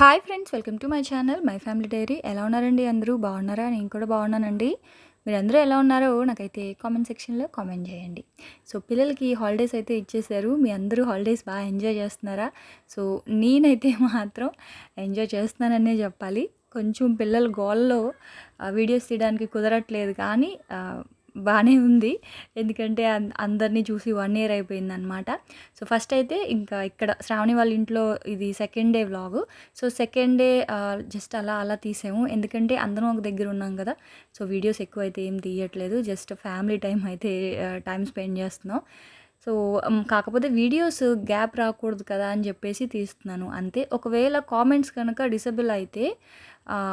Hi friends welcome to my channel my family diary ఎలా ఉన్నారండి అందరూ? బాగున్నారా? నేను కూడా బాగున్నానండి. మీరందరూ ఎలా ఉన్నారో నాకైతే కామెంట్ సెక్షన్లో కామెంట్ చేయండి. సో పిల్లలకి హాలిడేస్ అయితే ఇచ్చేసారు మీ అందరూ హాలిడేస్ బాగా ఎంజాయ్ చేస్తున్నారా? సో నేనైతే మాత్రం ఎంజాయ్ చేస్తున్నాననే చెప్పాలి. కొంచెం పిల్లల గోల్లో వీడియోస్ తీయడానికి కుదరట్లేదు కానీ బాగానే ఉంది. ఎందుకంటే అందరినీ చూసి వన్ ఇయర్ అయిపోయిందనమాట సో ఫస్ట్ అయితే ఇంకా ఇక్కడ శ్రావణి వాళ్ళ ఇంట్లో ఇది second day vlog. So second day just అలా అలా తీసాము. ఎందుకంటే అందరం ఒక దగ్గర ఉన్నాం కదా. సో వీడియోస్ ఎక్కువ అయితే ఏం తీయట్లేదు. జస్ట్ ఫ్యామిలీ టైం అయితే టైం స్పెండ్ చేస్తున్నాం. సో కాకపోతే వీడియోస్ గ్యాప్ రాకూడదు కదా అని చెప్పేసి తీస్తున్నాను. అంతే. ఒకవేళ కామెంట్స్ కనుక డిసబుల్ అయితే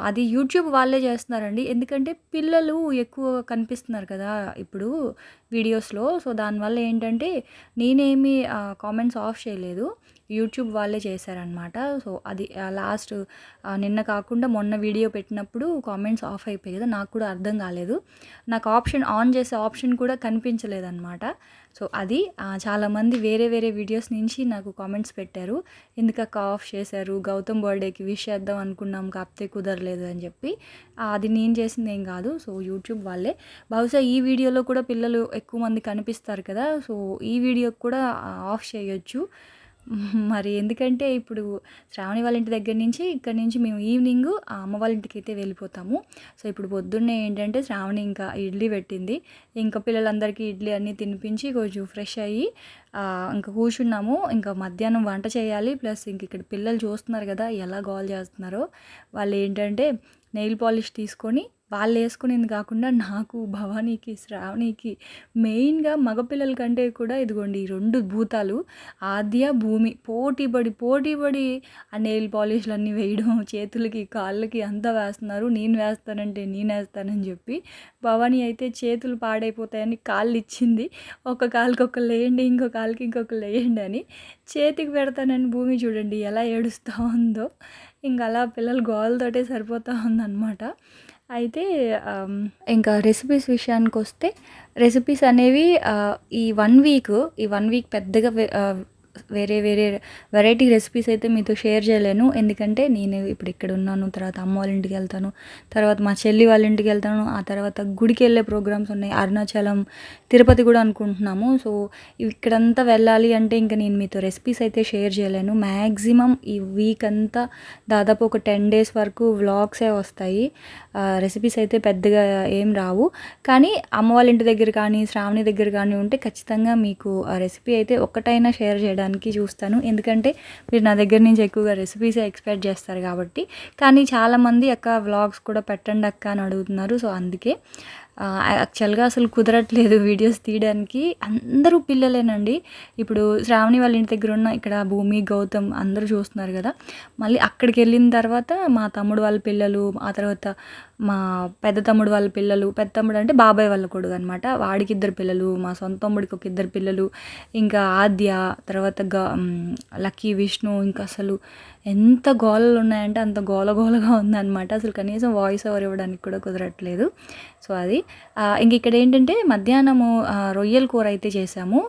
అది యూట్యూబ్ వాళ్ళే చేస్తున్నారండి. ఎందుకంటే పిల్లలు ఎక్కువ కనిపిస్తున్నారు కదా ఇప్పుడు వీడియోస్లో. సో దానివల్ల ఏంటంటే నేనేమి కామెంట్స్ ఆఫ్ చేయలేదు. యూట్యూబ్ వాళ్ళే చేశారనమాట సో అది లాస్ట్ నిన్న కాకుండా మొన్న వీడియో పెట్టినప్పుడు కామెంట్స్ ఆఫ్ అయిపోయాయి కదా నాకు కూడా అర్థం కాలేదు. నాకు ఆప్షన్ ఆన్ చేసే ఆప్షన్ కూడా కనిపించలేదన్నమాట. సో అది చాలామంది వేరే వేరే వీడియోస్ నుంచి నాకు కామెంట్స్ పెట్టారు. ఎందుకక్క ఆఫ్ చేశారు? గౌతమ్ బర్త్డేకి విష్ చేద్దాం అనుకున్నాం కాకపోతే కుదరలేదు అని చెప్పి. అది నేను చేసింది ఏం కాదు. సో యూట్యూబ్ వాళ్ళే. బహుశా ఈ వీడియోలో కూడా పిల్లలు ఎక్కువ మంది కనిపిస్తారు కదా సో ఈ వీడియోకి కూడా ఆఫ్ చేయొచ్చు. మరి ఎందుకంటే ఇప్పుడు శ్రావణి వాళ్ళ ఇంటి దగ్గర నుంచి ఇక్కడ నుంచి మేము ఈవినింగ్ ఆ అమ్మ వాళ్ళ ఇంటికి అయితే వెళ్ళిపోతాము. సో ఇప్పుడు పొద్దున్నే ఏంటంటే శ్రావణి ఇంకా ఇడ్లీ పెట్టింది. ఇంకా పిల్లలందరికీ ఇడ్లీ అన్నీ తినిపించి కొంచెం ఫ్రెష్ అయ్యి ఇంకా కూర్చున్నాము. ఇంకా మధ్యాహ్నం వంట చేయాలి. ప్లస్ ఇంక ఇక్కడ పిల్లలు చూస్తున్నారు కదా ఎలా గోల్ చేస్తున్నారో. వాళ్ళు ఏంటంటే నెయిల్ పాలిష్ తీసుకొని వాళ్ళు వేసుకునేది కాకుండా నాకు భవానీకి శ్రావణికి మెయిన్గా మగపిల్లల కంటే కూడా ఇదిగోండి ఈ రెండు భూతాలు ఆద్య భూమి. పోటీపడి పోటీపడి ఆ నెయిల్ పాలిష్లు అన్నీ వేయడం చేతులకి కాళ్ళకి అంతా వేస్తున్నారు. నేను వేస్తానంటే నేను వేస్తానని చెప్పి భవానీ అయితే చేతులు పాడైపోతాయని కాళ్ళు ఇచ్చింది ఒక కాలుకి ఒక లేయండి ఇంకో కాలుకి ఇంకొక వేయండి అని చేతికి పెడతానని భూమి చూడండి ఎలా ఏడుస్తూ ఉందో. ఇంకా అలా పిల్లలు గోలతోటే సరిపోతూ ఉందన్నమాట. అయితే ఆమ్, ఇంకా రెసిపీస్ విషయానికి వస్తే రెసిపీస్ అనేవి ఆ, ఈ వన్ వీక్ ఈ వన్ వీక్ పెద్దగా వే- ఆ, వేరే వేరే వెరైటీ రెసిపీస్ అయితే మీతో షేర్ చేయలేను. ఎందుకంటే నేను ఇప్పుడు ఇక్కడ ఉన్నాను తర్వాత అమ్మ వాళ్ళ ఇంటికి వెళ్తాను తర్వాత మా చెల్లి వాళ్ళ ఇంటికి వెళ్తాను ఆ తర్వాత గుడికి వెళ్ళే ప్రోగ్రామ్స్ ఉన్నాయి. అరుణాచలం తిరుపతి కూడా అనుకుంటున్నాము. సో ఇక్కడంతా వెళ్ళాలి అంటే ఇంకా నేను మీతో రెసిపీస్ అయితే షేర్ చేయలేను. మ్యాక్సిమం ఈ వీక్ అంతా దాదాపు ఒక టెన్ డేస్ వరకు వ్లాగ్సే వస్తాయి. రెసిపీస్ అయితే పెద్దగా ఏం రావు. కానీ అమ్మ వాళ్ళ ఇంటి దగ్గర కానీ శ్రావణి దగ్గర కానీ ఉంటే ఖచ్చితంగా మీకు ఆ రెసిపీ అయితే ఒక్కటైనా షేర్ చేయడానికి చూస్తాను. ఎందుకంటే మీరు నా దగ్గర నుంచి ఎక్కువగా రెసిపీసే ఎక్స్పెక్ట్ చేస్తారు కాబట్టి. కానీ చాలామంది అక్క వ్లాగ్స్ కూడా పెట్టండి అక్క అని అడుగుతున్నారు. సో అందుకే యాక్చువల్గా అసలు కుదరట్లేదు వీడియోస్ తీయడానికి. అందరూ పిల్లలేనండి. ఇప్పుడు శ్రావణి వాళ్ళ ఇంటి దగ్గర ఉన్న ఇక్కడ భూమి గౌతమ్ అందరూ చూస్తున్నారు కదా. మళ్ళీ అక్కడికి వెళ్ళిన తర్వాత మా తమ్ముడు వాళ్ళ పిల్లలు ఆ తర్వాత మా పెద్ద తమ్ముడు వాళ్ళ పిల్లలు పెద్ద తమ్ముడు అంటే బాబాయ్ వాళ్ళ కొడుకు అనమాట వాడికి ఇద్దరు పిల్లలు మా సొంత తమ్ముడికి ఒక ఇద్దరు పిల్లలు ఇంకా ఆద్య తర్వాత గ లక్కీ విష్ణు ఇంకా అసలు ఎంత గోలలు ఉన్నాయంటే అంత గోల గోలగా ఉందన్నమాట. అసలు కనీసం వాయిస్ ఓవర్ ఇవ్వడానికి కూడా కుదరట్లేదు. సో అది. ఇంక ఇక్కడ ఏంటంటే మధ్యాహ్నము రొయ్యల కూర అయితే చేసాము.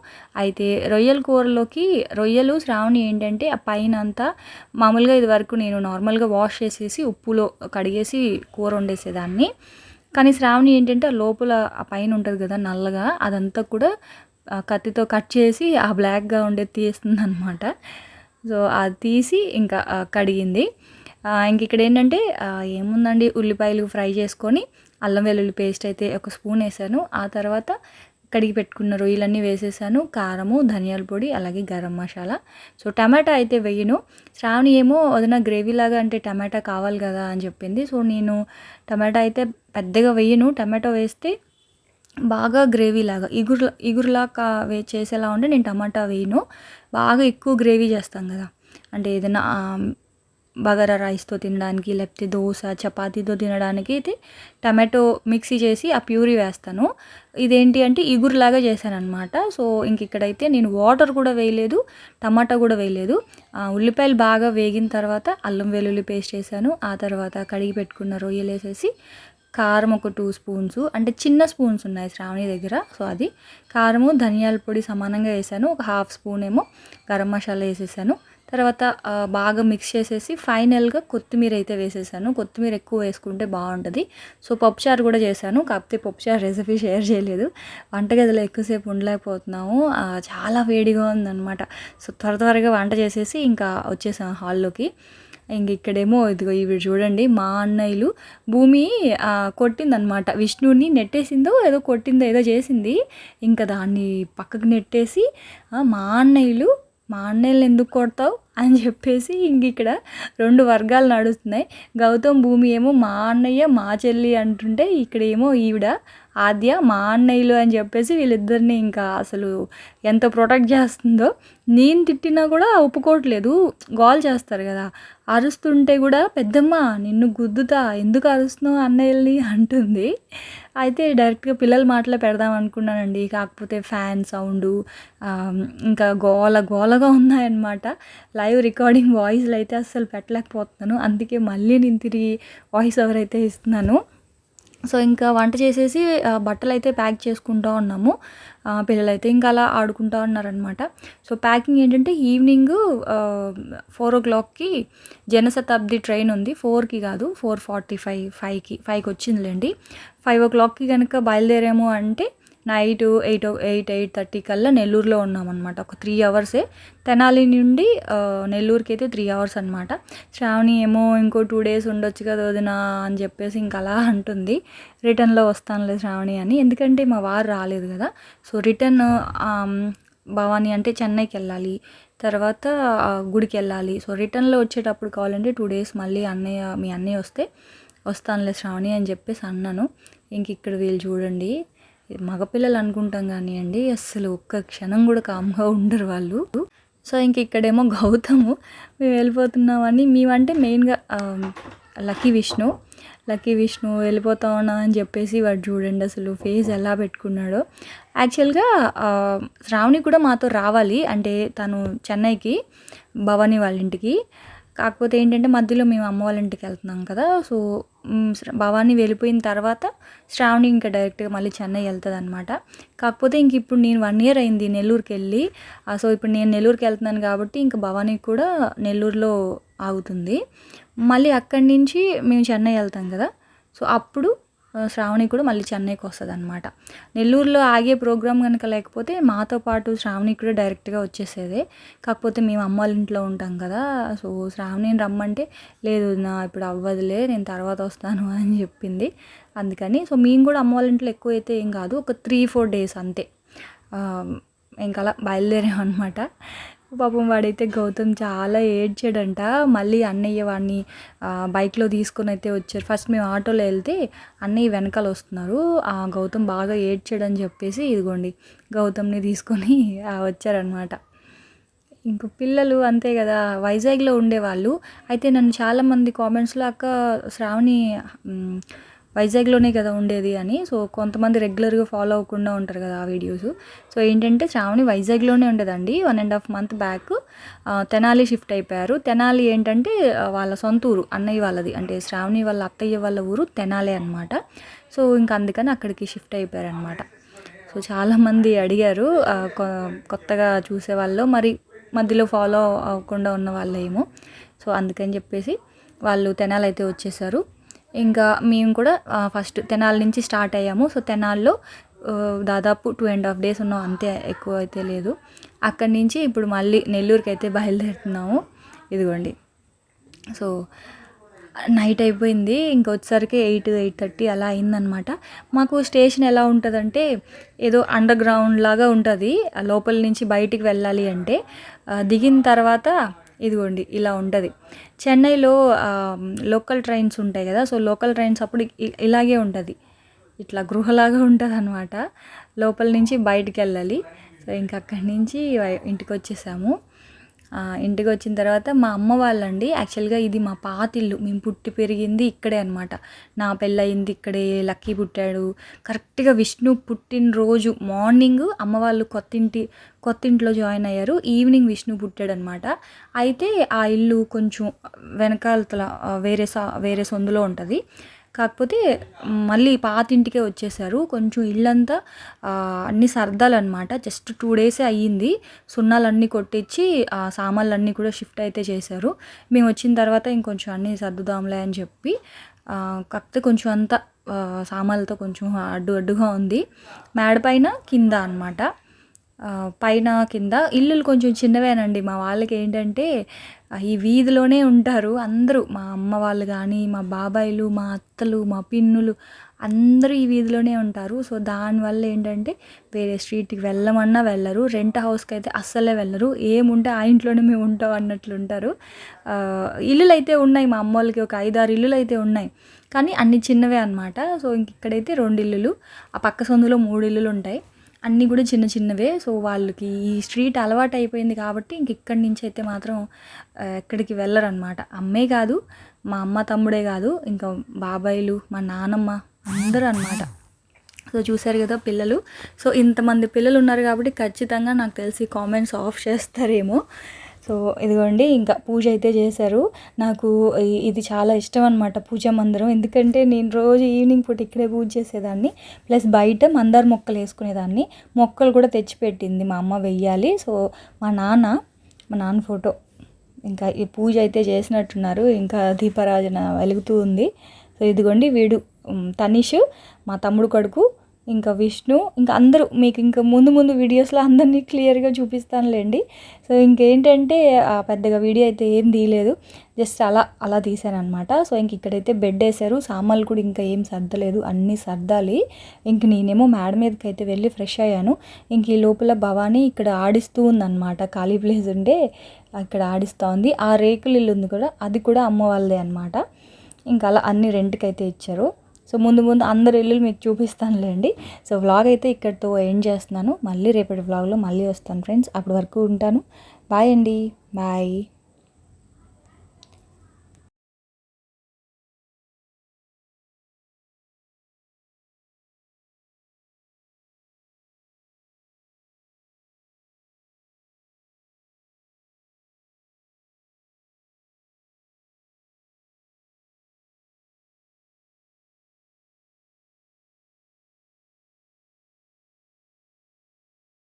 అయితే రొయ్యల కూరలోకి రొయ్యలు శ్రావణి ఏంటంటే ఆ పైన అంతా మామూలుగా ఇది వరకు నేను నార్మల్గా వాష్ చేసేసి ఉప్పులో కడిగేసి కూర వండేసేదాన్ని. కానీ శ్రావణి ఏంటంటే ఆ లోపల ఆ పైన ఉంటుంది కదా నల్లగా అదంతా కూడా కత్తితో కట్ చేసి ఆ బ్లాక్గా ఉండేది తీస్తుంది అనమాట సో అది తీసి ఇంకా కడిగింది. ఇంక ఇక్కడ ఏంటంటే ఏముందండి ఉల్లిపాయలు ఫ్రై చేసుకొని అల్లం వెల్లుల్లి పేస్ట్ అయితే ఒక స్పూన్ వేసాను. ఆ తర్వాత కడిగి పెట్టుకున్న రొయ్యలన్నీ వేసేసాను. కారము ధనియాల పొడి అలాగే గరం మసాలా. సో టమాటా అయితే వేయను. శ్రావణి ఏమో వదిన గ్రేవీ లాగా అంటే టమాటా కావాలి కదా అని చెప్పింది. సో నేను టమాటా అయితే పెద్దగా వేయను. టమాటో వేస్తే బాగా గ్రేవీ లాగా ఇగురు ఇగురులాగా వే చేసేలా ఉంటే నేను టమాటా వేయను. బాగా ఎక్కువ గ్రేవీ చేస్తాం కదా. అంటే ఏదైనా బగారా రైస్తో తినడానికి లేకపోతే దోశ చపాతీతో తినడానికి అయితే టమాటో మిక్సీ చేసి ఆ ప్యూరీ వేస్తాను. ఇదేంటి అంటే ఇగురులాగా చేశానమాట సో ఇంక ఇక్కడైతే నేను వాటర్ కూడా వేయలేదు టమాటా కూడా వేయలేదు. ఆ, ఉల్లిపాయలు బాగా వేగిన తర్వాత అల్లం వెల్లుల్లి పేస్ట్ వేసాను ఆ తర్వాత కడిగి పెట్టుకున్న రొయ్యలు వేసేసి కారం ఒక టూ స్పూన్స్ అంటే చిన్న స్పూన్స్ ఉన్నాయి శ్రావణి దగ్గర సో అది. కారము ధనియాల పొడి సమానంగా వేసాను. ఒక హాఫ్ స్పూన్ ఏమో గరం మసాలా వేసేసాను. తర్వాత బాగా మిక్స్ చేసేసి ఫైనల్గా కొత్తిమీర అయితే వేసేసాను. కొత్తిమీర ఎక్కువ వేసుకుంటే బాగుంటుంది. సో పప్పుచారు కూడా చేశాను. కాకపోతే పప్పుచారు రెసిపీ షేర్ చేయలేదు. వంటగదిలో ఎక్కువసేపు ఉండలేకపోతున్నాము. చాలా వేడిగా ఉందన్నమాట. సో త్వర త్వరగా వంట చేసేసి ఇంకా వచ్చేసాం హాల్లోకి. ఇంక ఇక్కడేమో ఇదిగో ఇవి చూడండి. మా అన్నయ్యలు భూమి కొట్టిందనమాట విష్ణుని నెట్టేసిందో ఏదో కొట్టిందో ఏదో చేసింది. ఇంకా దాన్ని పక్కకు నెట్టేసి మా అన్నయ్యలు మా అన్నయ్యలు ఎందుకు కొడతావు? అని చెప్పేసి ఇంక ఇక్కడ రెండు వర్గాలు నడుస్తున్నాయి. గౌతమ్ భూమి ఏమో మా అన్నయ్య మా చెల్లి అంటుంటే ఇక్కడ ఏమో ఈవిడ ఆద్య మా అన్నయ్యలు అని చెప్పేసి వీళ్ళిద్దరిని ఇంకా అసలు ఎంత ప్రొటెక్ట్ చేస్తుందో నేను తిట్టినా కూడా ఒప్పుకోవట్లేదు. గోల్ చేస్తారు కదా. అరుస్తుంటే కూడా పెద్దమ్మ నిన్ను గుద్దుతా ఎందుకు అరుస్తున్నావు అన్నయ్యల్ని? అంటుంది. అయితే డైరెక్ట్గా పిల్లల మాటలో పెడదాం అనుకున్నానండి. కాకపోతే ఫ్యాన్ సౌండు ఇంకా గోల గోలగా ఉన్నాయన్నమాట. లైవ్ రికార్డింగ్ వాయిస్లు అయితే అస్సలు పెట్టలేకపోతున్నాను. అందుకే మళ్ళీ నేను తిరిగి వాయిస్ ఓవర్ అయితే ఇస్తున్నాను. సో ఇంకా వంట చేసేసి బట్టలు అయితే ప్యాక్ చేసుకుంటూ ఉన్నాము. పిల్లలు పిల్లలైతే ఇంకా అలా ఆడుకుంటూ ఉన్నారనమాట సో ప్యాకింగ్ ఏంటంటే ఈవినింగ్ ఫోర్ ఓ క్లాక్కి జనశతాబ్ది ట్రైన్ ఉంది. ఫోర్కి కాదు ఫోర్ ఫార్టీ ఫైవ్ ఫైవ్కి ఫైవ్కి వచ్చిందిలేండి. ఫైవ్ ఓ క్లాక్కి కనుక బయలుదేరాము అంటే night eight eight eight thirty కల్లా నెల్లూరులో ఉన్నామన్నమాట. ఒక త్రీ అవర్సే. తెనాలి నుండి నెల్లూరుకి అయితే త్రీ అవర్స్ అనమాట శ్రావణి ఏమో ఇంకో టూ డేస్ ఉండొచ్చు కదా వదిన అని చెప్పేసి ఇంకా అలా అంటుంది. రిటర్న్లో వస్తానులే శ్రావణి అని. ఎందుకంటే మా వారు రాలేదు కదా. సో రిటర్న్ భవానీ అంటే చెన్నైకి వెళ్ళాలి. తర్వాత గుడికి వెళ్ళాలి. సో రిటర్న్లో వచ్చేటప్పుడు కావాలంటే టూ డేస్ మళ్ళీ అన్నయ్య మీ అన్నయ్య వస్తే వస్తానులే శ్రావణి అని చెప్పేసి అన్నాను. ఇంక ఇక్కడ వీళ్ళు చూడండి. మగపిల్లలు అనుకుంటాం కానివ్వండి అస్సలు ఒక్క క్షణం కూడా కామ్గా ఉండరు వాళ్ళు. సో ఇంక ఇక్కడేమో గౌతము మేము వెళ్ళిపోతున్నామని మేమంటే మెయిన్గా లక్కీ విష్ణు. లక్కీ విష్ణు వెళ్ళిపోతా ఉన్నా అని చెప్పేసి వాడు చూడండి అసలు ఫేస్ ఎలా పెట్టుకున్నాడో. యాక్చువల్గా శ్రావణి కూడా మాతో రావాలి. అంటే తను చెన్నైకి భవానీ వాళ్ళ ఇంటికి కాకపోతే ఏంటంటే మధ్యలో మేము అమ్మ వాళ్ళ ఇంటికి వెళ్తున్నాం కదా సో భవానీ వెళ్ళిపోయిన తర్వాత శ్రావణి ఇంకా డైరెక్ట్గా మళ్ళీ చెన్నై వెళ్తుంది అనమాట కాకపోతే ఇంక ఇప్పుడు నేను వన్ ఇయర్ అయింది నెల్లూరుకి వెళ్ళి సో ఇప్పుడు నేను నెల్లూరుకి వెళ్తున్నాను కాబట్టి ఇంకా భవానీ కూడా నెల్లూరులో ఆగుతుంది. మళ్ళీ అక్కడి నుంచి మేము చెన్నై వెళ్తాం కదా సో అప్పుడు శ్రావణి కూడా మళ్ళీ చెన్నైకి వస్తుంది అనమాట నెల్లూరులో ఆగే ప్రోగ్రామ్ కనుక లేకపోతే మాతో పాటు శ్రావణి కూడా డైరెక్ట్గా వచ్చేసేదే. కాకపోతే మేము అమ్మ వాళ్ళ ఇంట్లో ఉంటాం కదా సో శ్రావణిని రమ్మంటే లేదు నా ఇప్పుడు అవ్వదులే నేను తర్వాత వస్తాను అని చెప్పింది. అందుకని సో మేము కూడా అమ్మ వాళ్ళ ఇంట్లో ఎక్కువ అయితే ఏం కాదు ఒక త్రీ ఫోర్ డేస్ అంతే. ఆ, ఇంకా అలా బయలుదేరామన్నమాట. పాపం వాడైతే గౌతమ్ చాలా ఏడ్చాడంట. మళ్ళీ అన్నయ్య వాడిని బైక్లో తీసుకొని అయితే వచ్చారు. ఫస్ట్ మేము ఆటోలో వెళ్తే అన్నయ్య వెనకాల వస్తున్నారు. ఆ గౌతమ్ బాగా ఏడ్చాడని చెప్పేసి ఇదిగోండి గౌతమ్ని తీసుకొని వచ్చారనమాట ఇంక పిల్లలు అంతే కదా వైజాగ్లో ఉండేవాళ్ళు. అయితే నన్ను చాలామంది కామెంట్స్లో అక్క శ్రావణి వైజాగ్లోనే కదా ఉండేది అని. సో కొంతమంది రెగ్యులర్గా ఫాలో అవ్వకుండా ఉంటారు కదా ఆ వీడియోస్. సో ఏంటంటే శ్రావణి వైజాగ్లోనే ఉండేదండి. One and half month back Tenali shift అయిపోయారు. తెనాలి ఏంటంటే వాళ్ళ సొంత ఊరు అన్నయ్య వాళ్ళది. అంటే శ్రావణి వాళ్ళ అత్తయ్య వాళ్ళ ఊరు తెనాలి అనమాట సో ఇంకా అందుకని అక్కడికి షిఫ్ట్ అయిపోయారు అనమాట సో చాలామంది అడిగారు కొ- కొత్తగా చూసేవాళ్ళు మరి మధ్యలో ఫాలో అవ్వకుండా ఉన్న వాళ్ళేమో. సో అందుకని చెప్పేసి వాళ్ళు తెనాలి అయితే వచ్చేసారు. ఇంకా మేము కూడా ఫస్ట్ తెనాలి నుంచి స్టార్ట్ అయ్యాము. సో తెనాల్లో దాదాపు టూ అండ్ హాఫ్ డేస్ ఉన్నాం. అంతే ఎక్కువ అయితే లేదు. అక్కడి నుంచి ఇప్పుడు మళ్ళీ నెల్లూరుకి అయితే బయలుదేరుతున్నాము. ఇదిగోండి. సో నైట్ అయిపోయింది. ఇంకా వచ్చేసరికి ఎయిట్ ఎయిట్ థర్టీ అలా అయిందనమాట. మాకు స్టేషన్ ఎలా ఉంటుందంటే ఏదో అండర్ గ్రౌండ్ లాగా ఉంటుంది. లోపల నుంచి బయటికి వెళ్ళాలి అంటే దిగిన తర్వాత ఇదిగోండి ఇలా ఉంటుంది. చెన్నైలో లోకల్ ట్రైన్స్ ఉంటాయి కదా సో లోకల్ ట్రైన్స్ అప్పుడు ఇలాగే ఉంటుంది. ఇట్లా గృహలాగా ఉంటుంది అనమాట లోపల నుంచి బయటికి వెళ్ళాలి సో ఇంక అక్కడి నుంచి ఇంటికి వచ్చేసాము ఇంటికి వచ్చిన తర్వాత మా అమ్మ వాళ్ళండి యాక్చువల్గా ఇది మా పాతిల్లు మేము పుట్టి పెరిగింది ఇక్కడే అనమాట నా పెళ్ళయింది ఇక్కడే లక్కీ పుట్టాడు. కరెక్ట్గా విష్ణు పుట్టినరోజు మార్నింగ్ అమ్మ వాళ్ళు కొత్త ఇంటి కొత్త ఇంట్లో జాయిన్ అయ్యారు. ఈవినింగ్ విష్ణు పుట్టాడు అనమాట అయితే ఆ ఇల్లు కొంచెం వెనకాలతల వేరే సా వేరే సొందులో ఉంటుంది. కాకపోతే మళ్ళీ పాతింటికే వచ్చేసారు. కొంచెం ఇల్లంతా అన్ని సర్దాలన్నమాట. జస్ట్ టూ డేసే అయ్యింది. సున్నాలన్నీ కొట్టించి ఆ సామాన్లన్నీ కూడా షిఫ్ట్ అయితే చేశారు. మేము వచ్చిన తర్వాత ఇంకొంచెం అన్నీ సర్దుదాంలే అని చెప్పి కాకపోతే కొంచెం అంతా సామాన్లతో కొంచెం అడ్డు అడ్డుగా ఉంది. మేడ పైన కింద అనమాట పైన కింద. ఇల్లులు కొంచెం చిన్నవేనండి. మా వాళ్ళకి ఏంటంటే ఈ వీధిలోనే ఉంటారు. అందరూ మా అమ్మ వాళ్ళు కానీ మా బాబాయిలు మా అత్తలు మా పిన్నులు అందరూ ఈ వీధిలోనే ఉంటారు. సో దానివల్ల ఏంటంటే వేరే స్ట్రీట్కి వెళ్ళమన్నా వెళ్ళరు. రెంట్ హౌస్కి అయితే అస్సలే వెళ్ళరు. ఏముంటే ఆ ఇంట్లోనే మేము ఉంటాం అన్నట్లు ఉంటారు. ఇల్లులు అయితే ఉన్నాయి. మా అమ్మ వాళ్ళకి ఒక ఐదారు ఇల్లులు అయితే ఉన్నాయి. కానీ అన్ని చిన్నవే అనమాట సో ఇంక ఇక్కడైతే రెండు ఇల్లులు. ఆ పక్క సందులో మూడు ఇల్లులు ఉంటాయి. అన్నీ కూడా చిన్న చిన్నవే. సో వాళ్ళకి ఈ స్ట్రీట్ అలవాటు అయిపోయింది కాబట్టి ఇంక ఇక్కడి నుంచి అయితే మాత్రం ఎక్కడికి వెళ్ళరనమాట అమ్మే కాదు మా అమ్మ తమ్ముడే కాదు ఇంకా బాబాయిలు మా నానమ్మ అందరూ అనమాట సో చూశారు కదా పిల్లలు. సో ఇంతమంది పిల్లలు ఉన్నారు కాబట్టి ఖచ్చితంగా నాకు తెలిసి కామెంట్స్ ఆఫ్ చేస్తారేమో. సో ఇదిగోండి ఇంకా పూజ అయితే చేశారు. నాకు ఇది చాలా ఇష్టం అనమాట పూజ మందిరం. ఎందుకంటే నేను రోజు ఈవినింగ్ పూట ఇక్కడే పూజ చేసేదాన్ని. ప్లస్ బయట మందార మొక్కలు వేసుకునేదాన్ని. మొక్కలు కూడా తెచ్చిపెట్టింది మా అమ్మ వెయ్యాలి. సో మా నాన్న మా నాన్న ఫోటో. ఇంకా ఈ పూజ అయితే చేసినట్టున్నారు. ఇంకా దీపారాజన వెలుగుతూ ఉంది. సో ఇదిగోండి వీడు తనీష్ మా తమ్ముడు కొడుకు. ఇంకా విష్ణు ఇంకా అందరూ మీకు ఇంకా ముందు ముందు వీడియోస్లో అందరినీ క్లియర్గా చూపిస్తానులేండి. సో ఇంకేంటంటే పెద్దగా వీడియో అయితే ఏం తీయలేదు. జస్ట్ అలా అలా తీసాను అనమాట సో ఇంక ఇక్కడైతే బెడ్ వేశారు. సామాన్లు కూడా ఇంకా ఏం సర్దలేదు. అన్నీ సర్దాలి. ఇంక నేనేమో మేడ మీదకి అయితే వెళ్ళి ఫ్రెష్ అయ్యాను. ఇంక ఈ లోపల భవానీ ఇక్కడ ఆడిస్తూ ఉందన్నమాట. ఖాళీ ప్లేస్ ఉండే అక్కడ ఆడిస్తూ ఉంది. ఆ రేకులు ఇల్లు ఉంది కూడా అది కూడా అమ్మ వాళ్ళదే అనమాట ఇంకా అలా అన్ని రెంట్కి అయితే ఇచ్చారు. సో ముందు ముందు అందరు ఇల్లు మీకు చూపిస్తానులేండి. సో వ్లాగ్ అయితే ఇక్కడితో ఎండ్ చేస్తున్నాను. మళ్ళీ రేపటి వ్లాగ్లో మళ్ళీ వస్తాను ఫ్రెండ్స్ అప్పటి వరకు ఉంటాను. బాయ్ అండి. బాయ్